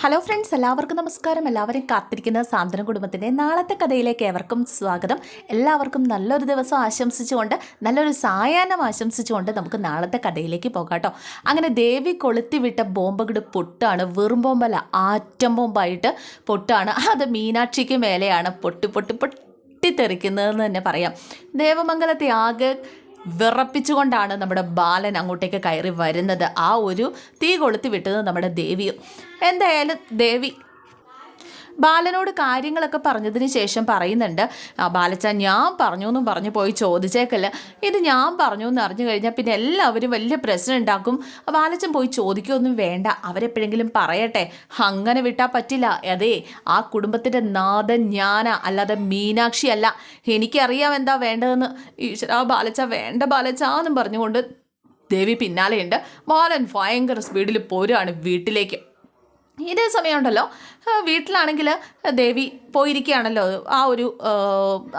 Hello friends എല്ലാവർക്കും നമസ്കാരം. എല്ലാവരെയും കാത്തിരിക്കുന്ന സാന്ത്വന കുടുംബത്തിന്റെ നാളത്തെ കഥയിലേക്ക് ഏവർക്കും സ്വാഗതം. എല്ലാവർക്കും നല്ലൊരു ദിവസം ആശംസിച്ചുകൊണ്ട് നല്ലൊരു സായാഹ്നം ആശംസിച്ചുകൊണ്ട് നമുക്ക് നാളത്തെ കഥയിലേക്ക് പോകാം അങ്ങനെ ദേവി കൊളുത്തിവിട്ട ബോംബുകളുടെ പൊട്ടാണ് വെറും ബോംബല്ല ആറ്റം ബോംബായിട്ട് പൊട്ടാണ്. അത് മീനാക്ഷിക്ക് മേലെയാണ് പൊട്ടി പൊട്ടി പൊട്ടിത്തെറിക്കുന്നതെന്ന് തന്നെ പറയാം. ദേവമംഗലത്തെ ആകെ വിറപ്പിച്ചുകൊണ്ടാണ് നമ്മുടെ ബാലൻ അങ്ങോട്ടേക്ക് കയറി വരുന്നത്. ആ ഒരു തീ കൊളുത്തി വിട്ടത് നമ്മുടെ ദേവിയും എന്തായാലും ദേവി ബാലനോട് കാര്യങ്ങളൊക്കെ പറഞ്ഞതിന് ശേഷം പറയുന്നുണ്ട് "ആ, ബാലച്ച ഞാൻ പറഞ്ഞു എന്നും പറഞ്ഞു പോയി ചോദിച്ചേക്കല്ല. ഇത് ഞാൻ പറഞ്ഞു എന്ന് അറിഞ്ഞു കഴിഞ്ഞാൽ പിന്നെ എല്ലാവരും വലിയ പ്രശ്നം ഉണ്ടാക്കും. ബാലച്ചൻ പോയി ചോദിക്കുകയൊന്നും വേണ്ട. അവരെപ്പോഴെങ്കിലും പറയട്ടെ. അങ്ങനെ വിട്ടാൽ പറ്റില്ല. അതേ ആ കുടുംബത്തിന്റെ നാഥൻ ഞാനാ അല്ലാതെ മീനാക്ഷി അല്ല എനിക്കറിയാം എന്താ വേണ്ടതെന്ന്. ഈശ്വര ബാലച്ച വേണ്ട ബാലച്ച എന്നും പറഞ്ഞുകൊണ്ട് ദേവി പിന്നാലെയുണ്ട്. ബാലൻ ഭയങ്കര സ്പീഡിൽ പോരുകയാണ് വീട്ടിലേക്ക്. ഇതേ സമയമുണ്ടല്ലോ വീട്ടിലാണെങ്കിൽ ദേവി പോയിരിക്കുകയാണല്ലോ. ആ ഒരു ആ,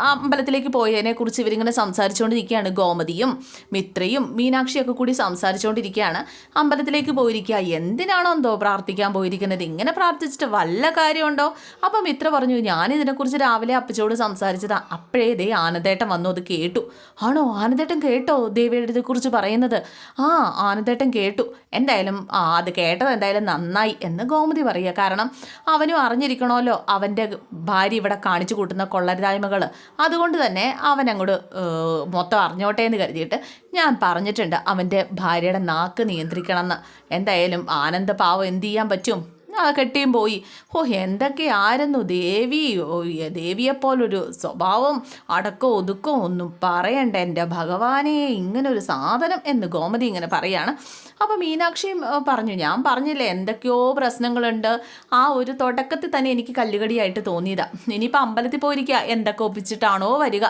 അമ്പലത്തിലേക്ക് പോയതിനെ കുറിച്ച് ഇവരിങ്ങനെ സംസാരിച്ചുകൊണ്ടിരിക്കുകയാണ്. ഗോമതിയും മിത്രയും മീനാക്ഷിയൊക്കെ കൂടി സംസാരിച്ചുകൊണ്ടിരിക്കുകയാണ്. അമ്പലത്തിലേക്ക് പോയിരിക്കുക. എന്തിനാണോ എന്തോ പ്രാർത്ഥിക്കാൻ പോയിരിക്കുന്നത്? ഇങ്ങനെ പ്രാർത്ഥിച്ചിട്ട് വല്ല കാര്യമുണ്ടോ? അപ്പം മിത്ര പറഞ്ഞു ഞാൻ ഇതിനെക്കുറിച്ച് രാവിലെ അപ്പച്ചോട് സംസാരിച്ചതാ. അപ്പോഴേ ദേ ആനന്ദേട്ടൻ വന്നു. അത് കേട്ടു. ആണോ? ആനന്ദേട്ടൻ കേട്ടോ ദേവിയുടെ ഇതേക്കുറിച്ച് പറയുന്നത്. ആ ആനന്ദേട്ടൻ കേട്ടു. എന്തായാലും ആ അത് കേട്ടത് എന്തായാലും നന്നായി എന്ന് ഗോമതി പറയുക. കാരണം അവനും അറിഞ്ഞിരിക്കണമല്ലോ. അവന്റെ ഭാര്യ ഇവിടെ കാണിച്ചു കൂട്ടുന്ന കൊള്ളരുതായ്മകൾ അതുകൊണ്ട് തന്നെ അവൻ അങ്ങോട്ട് മൊത്തം അറിഞ്ഞോട്ടെ എന്ന് കരുതിയിട്ട് ഞാൻ പറഞ്ഞിട്ടുണ്ട് അവന്റെ ഭാര്യയുടെ നാക്ക് നിയന്ത്രിക്കണം എന്തായാലും ആനന്ദ പാവം എന്ത് ചെയ്യാൻ പറ്റും? ആ കെട്ടിയും പോയി. ഓ എന്തൊക്കെ ആയിരുന്നു ദേവി? ദേവിയെപ്പോലൊരു സ്വഭാവം അടക്കോ ഒതുക്കോ ഒന്നും പറയണ്ട എന്റെ ഭഗവാനെ? ഇങ്ങനൊരു സാധനം എന്ന് ഗോമതി ഇങ്ങനെ പറയാണ്. അപ്പോൾ മീനാക്ഷിയും പറഞ്ഞു ഞാൻ പറഞ്ഞില്ലേ എന്തൊക്കെയോ പ്രശ്നങ്ങളുണ്ട്. ആ ഒരു തുടക്കത്തിൽ തന്നെ എനിക്ക് കല്ലുകടിയായിട്ട് തോന്നിയതാ. ഇനിയിപ്പോൾ അമ്പലത്തിൽ പോയിരിക്കുക എന്തൊക്കെ ഒപ്പിച്ചിട്ടാണോ വരിക.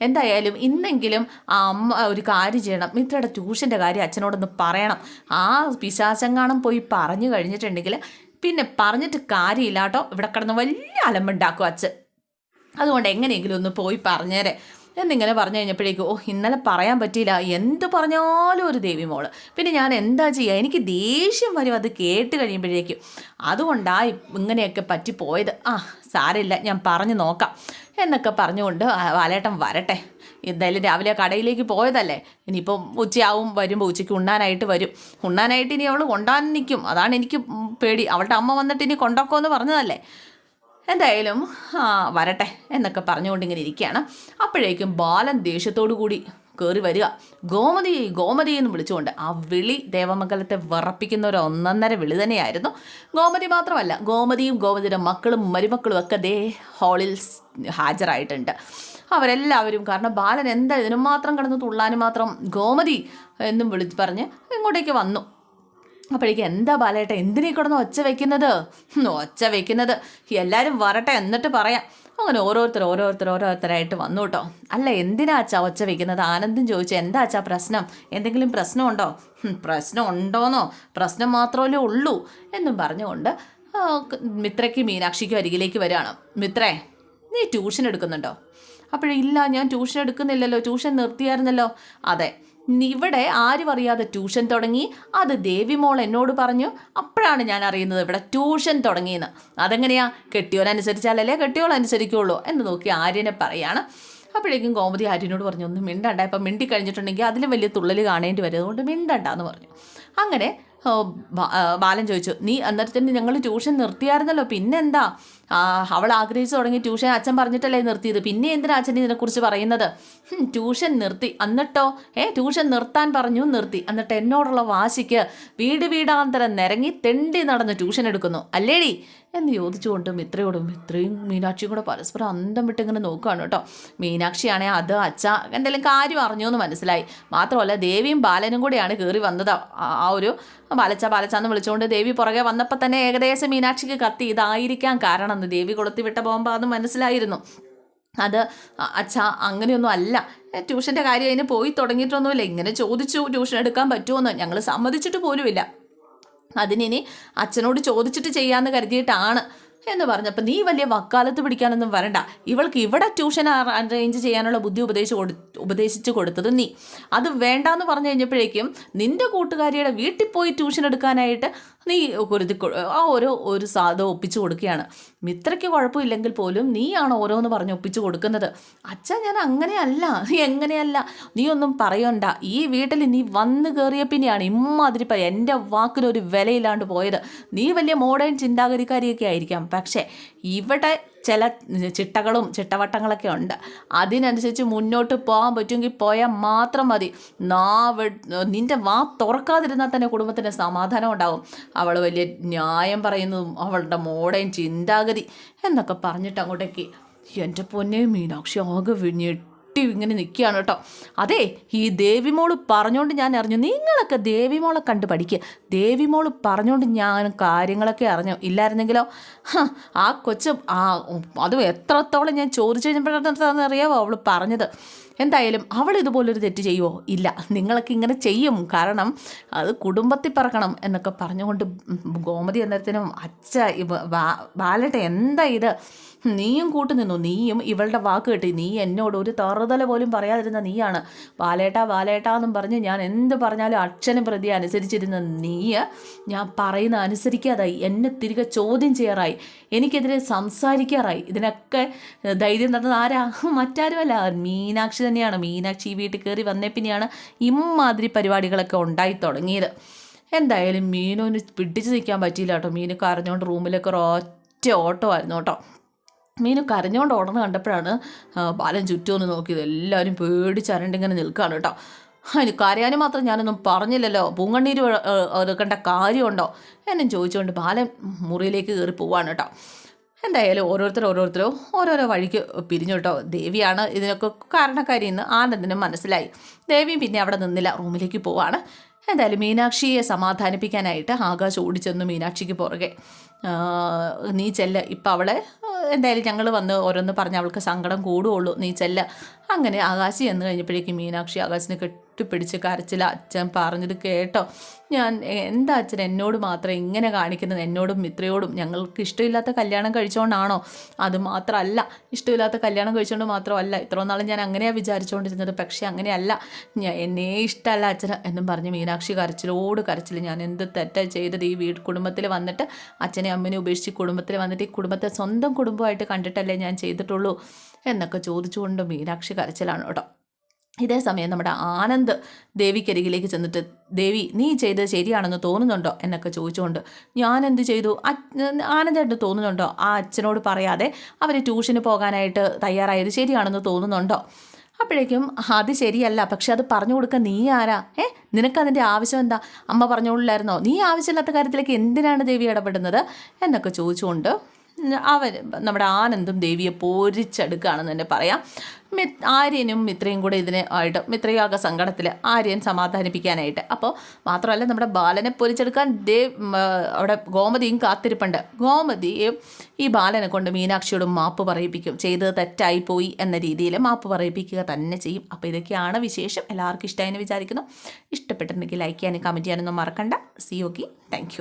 എന്തായാലും ഇന്നെങ്കിലും ആ അമ്മ ഒരു കാര്യം ചെയ്യണം. മിത്രയുടെ ട്യൂഷന്റെ കാര്യം അച്ഛനോടൊന്ന് പറയണം. ആ പിശാചങ്ങാണം പോയി പറഞ്ഞു കഴിഞ്ഞിട്ടുണ്ടെങ്കിൽ പിന്നെ പറഞ്ഞിട്ട് കാര്യമില്ല കേട്ടോ ഇവിടെ കിടന്ന് വലിയ അലമ്പുണ്ടാക്കും അച്ഛൻ. അതുകൊണ്ട് എങ്ങനെയെങ്കിലും ഒന്ന് പോയി പറഞ്ഞേരെ. എന്നിങ്ങനെ പറഞ്ഞു കഴിഞ്ഞപ്പോഴേക്കും ഓ ഇന്നലെ പറയാൻ പറ്റിയില്ല. എന്ത് പറഞ്ഞാലും ഒരു ദേവി മോൾ. പിന്നെ ഞാൻ എന്താ ചെയ്യുക എനിക്ക് ദേഷ്യം വരും അത് കേട്ട് കഴിയുമ്പോഴേക്കും. അതുകൊണ്ടാണ് ഇങ്ങനെയൊക്കെ പറ്റി പറ്റിപ്പോയത്. ആ സാരമില്ല. ഞാൻ പറഞ്ഞു നോക്കാം. എന്നൊക്കെ പറഞ്ഞുകൊണ്ട് വാലേട്ടൻ വരട്ടെ. എന്തായാലും രാവിലെ കടയിലേക്ക് പോയതല്ലേ? ഇനിയിപ്പം ഉച്ചയാവും വരുമ്പോൾ ഉച്ചയ്ക്ക് ഉണ്ണാനായിട്ട് വരും. ഉണ്ണാനായിട്ട് ഇനി അവൾ കൊണ്ടാൻ നിൽക്കും അതാണ് എനിക്ക് പേടി. അവളുടെ അമ്മ വന്നിട്ട് ഇനി കൊണ്ടാക്കുമെന്ന് പറഞ്ഞതല്ലേ? എന്തായാലും വരട്ടെ എന്നൊക്കെ പറഞ്ഞുകൊണ്ട് ഇങ്ങനെ ഇരിക്കുകയാണ്. അപ്പോഴേക്കും ബാലൻ ദേഷ്യത്തോടു കൂടി കയറി വരിക. ഗോമതി ഗോമതി എന്ന് വിളിച്ചുകൊണ്ട് ആ വിളി ദേവമംഗലത്തെ വിറപ്പിക്കുന്ന ഒരു ഒന്നൊന്നര വിളി തന്നെയായിരുന്നു. ഗോമതി മാത്രമല്ല ഗോമതിയും ഗോമതിയുടെ മക്കളും മരുമക്കളും ഒക്കെ ദേ ഹാളിൽ ഹാജരായിട്ടുണ്ട്. അവരെല്ലാവരും കാരണം ബാലൻ എന്താ ഇതിനും മാത്രം കിടന്ന് തുള്ളാനും മാത്രം ഗോമതി എന്നും വിളിച്ച് പറഞ്ഞ് ഇങ്ങോട്ടേക്ക് വന്നു. അപ്പോഴേക്കും എന്താ ബാലേട്ട എന്തിനീ കിടന്ന് ഒച്ച വെക്കുന്നത്? ഒച്ച വെക്കുന്നത്. എല്ലാവരും വരട്ടെ എന്നിട്ട് പറയാം. അങ്ങനെ ഓരോരുത്തർ ഓരോരുത്തർ ഓരോരുത്തരായിട്ട് വന്നു കേട്ടോ. അല്ല എന്തിനാ അച്ഛാ ഒച്ച വെക്കുന്നത്? ആനന്ദം ചോദിച്ചു എന്താ അച്ഛാ പ്രശ്നം? എന്തെങ്കിലും പ്രശ്നമുണ്ടോ? പ്രശ്നം ഉണ്ടോന്നോ പ്രശ്നം മാത്രമല്ലേ ഉള്ളൂ എന്നും പറഞ്ഞുകൊണ്ട് മിത്രയ്ക്ക് മീനാക്ഷിക്കും അരികിലേക്ക് വരികയാണ്. മിത്രേ നീ ട്യൂഷൻ എടുക്കുന്നുണ്ടോ? അപ്പോഴേ ഇല്ല ഞാൻ ട്യൂഷൻ എടുക്കുന്നില്ലല്ലോ ട്യൂഷൻ നിർത്തിയായിരുന്നല്ലോ. അതെ ഇവിടെ ആരും അറിയാതെ ട്യൂഷൻ തുടങ്ങി. അത് ദേവി മോൾ എന്നോട് പറഞ്ഞു. അപ്പോഴാണ് ഞാൻ അറിയുന്നത് ഇവിടെ ട്യൂഷൻ തുടങ്ങിയെന്ന്. അതെങ്ങനെയാ? കെട്ടിയോനനുസരിച്ചാലല്ലേ കെട്ടിയോൾ എന്ന് നോക്കി ആര്യനെ പറയാണ്. അപ്പോഴേക്കും കോമതി ആര്യനോട് പറഞ്ഞു ഒന്ന് മിണ്ടണ്ട. ഇപ്പം മിണ്ടി കഴിഞ്ഞിട്ടുണ്ടെങ്കിൽ അതിലും വലിയ തുള്ളൽ കാണേണ്ടി വരും. അതുകൊണ്ട് മിണ്ടണ്ട എന്ന് പറഞ്ഞു. അങ്ങനെ ബാലൻ ചോദിച്ചു നീ അന്നേരത്തിന് ഞങ്ങൾ ട്യൂഷൻ നിർത്തിയായിരുന്നല്ലോ പിന്നെന്താ? അവൾ ആഗ്രഹിച്ചു തുടങ്ങി ട്യൂഷൻ അച്ഛൻ പറഞ്ഞിട്ടല്ലേ നിർത്തിയത് പിന്നെ എന്തിനാ അച്ഛൻ ഇതിനെക്കുറിച്ച് പറയുന്നത്? ട്യൂഷൻ നിർത്തി എന്നിട്ടോ? ഏ ട്യൂഷൻ നിർത്താൻ പറഞ്ഞു നിർത്തി എന്നിട്ട് എന്നോടുള്ള വാശിക്ക് വീട് വീടാന്തരം നിരങ്ങി തെണ്ടി നടന്ന് ട്യൂഷൻ എടുക്കുന്നു അല്ലേടി? എന്ന് ചോദിച്ചുകൊണ്ട് മിത്രയോടും മിത്രയും മീനാക്ഷിയും കൂടെ പരസ്പരം അന്തം വിട്ട് ഇങ്ങനെ നോക്കുകയാണ് കേട്ടോ. മീനാക്ഷിയാണെ അത് അച്ഛ എന്തെങ്കിലും കാര്യം അറിഞ്ഞു എന്ന് മനസ്സിലായി. മാത്രമല്ല ദേവിയും ബാലനും കൂടെയാണ് കയറി വന്നത് ആ ഒരു ബാലച്ച ബാലച്ച എന്ന് വിളിച്ചുകൊണ്ട് ദേവി പുറകെ വന്നപ്പോൾ തന്നെ ഏകദേശം മീനാക്ഷിക്ക് കത്തി. ഇതായിരിക്കാം കാരണം. എന്ന് ദേവി കൊടുത്തി വിട്ട ബോംബാന്ന് മനസ്സിലായിരുന്നു. അത് അച്ഛ അങ്ങനെയൊന്നും അല്ല. ട്യൂഷന്റെ കാര്യം അതിന് പോയി തുടങ്ങിയിട്ടൊന്നുമില്ല. ഇങ്ങനെ ചോദിച്ചു ട്യൂഷൻ എടുക്കാൻ പറ്റുമോന്ന്. ഞങ്ങൾ സമ്മതിച്ചിട്ട് പോലുമില്ല. അതിനി അച്ഛനോട് ചോദിച്ചിട്ട് ചെയ്യാമെന്ന് കരുതിയിട്ടാണ്. എന്ന് പറഞ്ഞപ്പോൾ നീ വലിയ വക്കാലത്ത് പിടിക്കാനൊന്നും വരണ്ട. ഇവൾക്ക് ഇവിടെ ട്യൂഷൻ അറേഞ്ച് ചെയ്യാനുള്ള ബുദ്ധി ഉപദേശിച്ച് കൊടു ഉപദേശിച്ച് കൊടുത്തത് നീ. അത് വേണ്ടാന്ന് പറഞ്ഞു കഴിഞ്ഞപ്പോഴേക്കും നിന്റെ കൂട്ടുകാരിയുടെ വീട്ടിൽ പോയി ട്യൂഷൻ എടുക്കാനായിട്ട് നീ കുരുതി ആ ഓരോ ഒരു സാധനം ഒപ്പിച്ചു കൊടുക്കുകയാണ്. മിത്രയ്ക്ക് കുഴപ്പമില്ലെങ്കിൽ പോലും നീയാണ് ഓരോന്ന് പറഞ്ഞ് ഒപ്പിച്ചു കൊടുക്കുന്നത്. അച്ഛ ഞാൻ അങ്ങനെയല്ല എങ്ങനെയല്ല നീ ഒന്നും പറയണ്ട. ഈ വീട്ടിൽ നീ വന്ന് കയറിയ പിന്നെയാണ് ഇമ്മാതിരി പറ എന്റെ വാക്കിനൊരു വിലയില്ലാണ്ട് പോയത്. നീ വലിയ മോഡേൺ ചിന്താഗതിക്കാരിയൊക്കെ ആയിരിക്കാം. പക്ഷേ ഇവിടെ ചില ചിട്ടകളും ചിട്ടവട്ടങ്ങളൊക്കെ ഉണ്ട്. അതിനനുസരിച്ച് മുന്നോട്ട് പോകാൻ പറ്റുമെങ്കിൽ പോയാൽ മാത്രം മതി. നാവ് നിന്റെ വാ തുറക്കാതിരുന്നാൽ തന്നെ കുടുംബത്തിന് സമാധാനം ഉണ്ടാവും. അവൾ വലിയ ന്യായം പറയുന്നതും അവളുടെ മോഡേം ചിന്താഗതി എന്നൊക്കെ പറഞ്ഞിട്ട് അങ്ങോട്ടേക്ക്. എന്റെ പൊന്നെ മീനാക്ഷി ആകെ ഞെട്ടി ഇങ്ങനെ നിൽക്കുകയാണ് കേട്ടോ. അതെ ഈ ദേവിമോൾ പറഞ്ഞുകൊണ്ട് ഞാൻ അറിഞ്ഞു. നിങ്ങളൊക്കെ ദേവിമോളെ കണ്ട് പഠിക്കുക ദേവിമോൾ പറഞ്ഞുകൊണ്ട് ഞാൻ കാര്യങ്ങളൊക്കെ അറിഞ്ഞു. ഇല്ലായിരുന്നെങ്കിലോ? ആ കൊച്ച് ആ അത് എത്രത്തോളം ഞാൻ ചോദിച്ചു കഴിഞ്ഞപ്പോഴത്തെ അറിയാവോ അവൾ പറഞ്ഞത്. എന്തായാലും അവൾ ഇതുപോലൊരു തെറ്റ് ചെയ്യുമോ ഇല്ല. നിങ്ങളൊക്കെ ഇങ്ങനെ ചെയ്യും. കാരണം അത് കുടുംബത്തിൽ പറക്കണം എന്നൊക്കെ പറഞ്ഞുകൊണ്ട് ഗോമതി എന്നേരത്തിനും അച്ഛ ബാലേട്ട എന്താ ഇത്? നീയും കൂട്ടു നിന്നു. നീയും ഇവളുടെ വാക്ക് കേട്ടി നീ എന്നോട് ഒരു തറുതല പോലും പറയാതിരുന്ന നീയാണ്. വാലേട്ടാ വാലേട്ടാ എന്നും പറഞ്ഞ് ഞാൻ എന്ത് പറഞ്ഞാലും അച്ഛനും പ്രതി അനുസരിച്ചിരുന്ന നീ ഞാൻ പറയുന്ന അനുസരിക്കാതായി. എന്നെ തിരികെ ചോദ്യം ചെയ്യാറായി. എനിക്കെതിരെ സംസാരിക്കാറായി. ഇതിനൊക്കെ ധൈര്യം തന്നത് ആരാ? മറ്റാരുമല്ല. മീനാക്ഷി തന്നെയാണ്. മീനാക്ഷി ഈ വീട്ടിൽ കയറി വന്നേ പിന്നെയാണ് ഇമ്മാതിരി പരിപാടികളൊക്കെ ഉണ്ടായി തുടങ്ങിയത്. എന്തായാലും മീനൊന്ന് പിടിച്ചു നിൽക്കാൻ പറ്റിയില്ല കേട്ടോ. മീന് അറിഞ്ഞുകൊണ്ട് റൂമിലൊക്കെ ഒരൊറ്റ ഓട്ടമായിരുന്നു കേട്ടോ. മീന് കരഞ്ഞുകൊണ്ട് ഓടുന്ന കണ്ടപ്പോഴാണ് ബാലൻ ചുറ്റുമൊന്ന് നോക്കിയത് എല്ലാവരും പേടിച്ചരണ്ടിങ്ങനെ നിൽക്കുകയാണ് കേട്ടോ. അതിന് കരയാനും മാത്രം ഞാനൊന്നും പറഞ്ഞില്ലല്ലോ. പൂങ്കണ്ണീര് എടുക്കേണ്ട കാര്യമുണ്ടോ? എന്നും ചോദിച്ചുകൊണ്ട് ബാലൻ മുറിയിലേക്ക് കയറി പോവാണ് കേട്ടോ. എന്തായാലും ഓരോരുത്തർ ഓരോരുത്തരും ഓരോരോ വഴിക്ക് പിരിഞ്ഞു കേട്ടോ. ദേവിയാണ് ഇതിനൊക്കെ കാരണക്കാരി എന്ന് ആനന്ദിനും മനസ്സിലായി. ദേവിയും പിന്നെ അവിടെ നിന്നില്ല റൂമിലേക്ക് പോവാണ്. എന്തായാലും മീനാക്ഷിയെ സമാധാനിപ്പിക്കാനായിട്ട് ആകാശ് ഓടിച്ചെന്നു മീനാക്ഷിക്ക് പുറകെ. നീ ചെല്ല. ഇപ്പം അവളെ എന്തായാലും ഞങ്ങൾ വന്ന് ഓരോന്ന് പറഞ്ഞ് അവൾക്ക് സങ്കടം കൂടുകയുള്ളൂ നീ ചെല്ല. അങ്ങനെ ആകാശി എന്ന് കഴിഞ്ഞപ്പോഴേക്കും മീനാക്ഷി ആകാശിനെ കെട്ടിപ്പിടിച്ച് കരച്ചില്ല അച്ഛൻ പറഞ്ഞത് കേട്ടോ. ഞാൻ എന്താ അച്ഛൻ എന്നോട് മാത്രം ഇങ്ങനെ കാണിക്കുന്നത്? എന്നോടും മിത്രയോടും ഞങ്ങൾക്ക് ഇഷ്ടമില്ലാത്ത കല്യാണം കഴിച്ചുകൊണ്ടാണോ അത് മാത്രമല്ല ഇഷ്ടമില്ലാത്ത കല്യാണം കഴിച്ചുകൊണ്ട് മാത്രമല്ല ഇത്രയും നാളും ഞാൻ അങ്ങനെയാണ് വിചാരിച്ചുകൊണ്ടിരുന്നത് പക്ഷേ അങ്ങനെയല്ല ഞാൻ എന്നെ ഇഷ്ടമല്ല അച്ഛന് എന്നും പറഞ്ഞ് മീനാക്ഷി കരച്ചിലോട് കരച്ചിൽ. ഞാൻ എന്ത് തെറ്റാ ചെയ്തത്? ഈ വീട് കുടുംബത്തിൽ വന്നിട്ട് അച്ഛനെ അമ്മനെ ഉപേക്ഷിച്ച് കുടുംബത്തിൽ വന്നിട്ട് ഈ കുടുംബത്തെ സ്വന്തം കുടുംബമായിട്ട് കണ്ടിട്ടല്ലേ ഞാൻ ചെയ്തിട്ടുള്ളൂ? എന്നൊക്കെ ചോദിച്ചുകൊണ്ട് മീനാക്ഷി കരച്ചിലാണ് കേട്ടോ. ഇതേ സമയം നമ്മുടെ ആനന്ദ് ദേവിക്കരികിലേക്ക് ചെന്നിട്ട് ദേവി നീ ചെയ്തത് ശരിയാണെന്ന് തോന്നുന്നുണ്ടോ? എന്നൊക്കെ ചോദിച്ചുകൊണ്ട് ഞാൻ എന്ത് ചെയ്തു ആനന്ദേട്ടന് തോന്നുന്നുണ്ടോ? ആ അച്ഛനോട് പറയാതെ അവർ ട്യൂഷന് പോകാനായിട്ട് തയ്യാറായത് ശരിയാണെന്ന് തോന്നുന്നുണ്ടോ? അപ്പോഴേക്കും അത് ശരിയല്ല പക്ഷെ അത് പറഞ്ഞു കൊടുക്കാൻ നീ ആരാ? ഏ നിനക്കതിന്റെ ആവശ്യം എന്താ? അമ്മ പറഞ്ഞോളില്ലായിരുന്നോ? നീ ആവശ്യമില്ലാത്ത കാര്യത്തിലേക്ക് എന്തിനാണ് ദേവി ഇടപെടുന്നത്? എന്നൊക്കെ ചോദിച്ചുകൊണ്ട് അവൻ നമ്മുടെ ആനന്ദും ദേവിയെ പോരിച്ചെടുക്കുകയാണെന്ന് തന്നെ പറയാം. മി ആര്യനും മിത്രയും കൂടെ ഇതിനെ ആയിട്ട് മിത്രയാക സങ്കടത്തിൽ ആര്യൻ സമാധാനിപ്പിക്കാനായിട്ട്. അപ്പോൾ മാത്രമല്ല നമ്മുടെ ബാലനെ പൊരിച്ചെടുക്കാൻ ദേ അവിടെ ഗോമതിയും കാത്തിരിപ്പുണ്ട്. ഗോമതിയും ഈ ബാലനെ കൊണ്ട് മീനാക്ഷിയോട് മാപ്പ് പറയിപ്പിക്കും. ചെയ്തത് തെറ്റായിപ്പോയി എന്ന രീതിയിൽ മാപ്പ് പറയിപ്പിക്കുക തന്നെ ചെയ്യും. അപ്പോൾ ഇതൊക്കെയാണ് വിശേഷം. എല്ലാവർക്കും ഇഷ്ടമായെന്ന് വിചാരിക്കുന്നു. ഇഷ്ടപ്പെട്ടിട്ടുണ്ടെങ്കിൽ ലൈക്ക് ചെയ്യാനും കമന്റ് ചെയ്യാനൊന്നും മറക്കണ്ട. C okay thank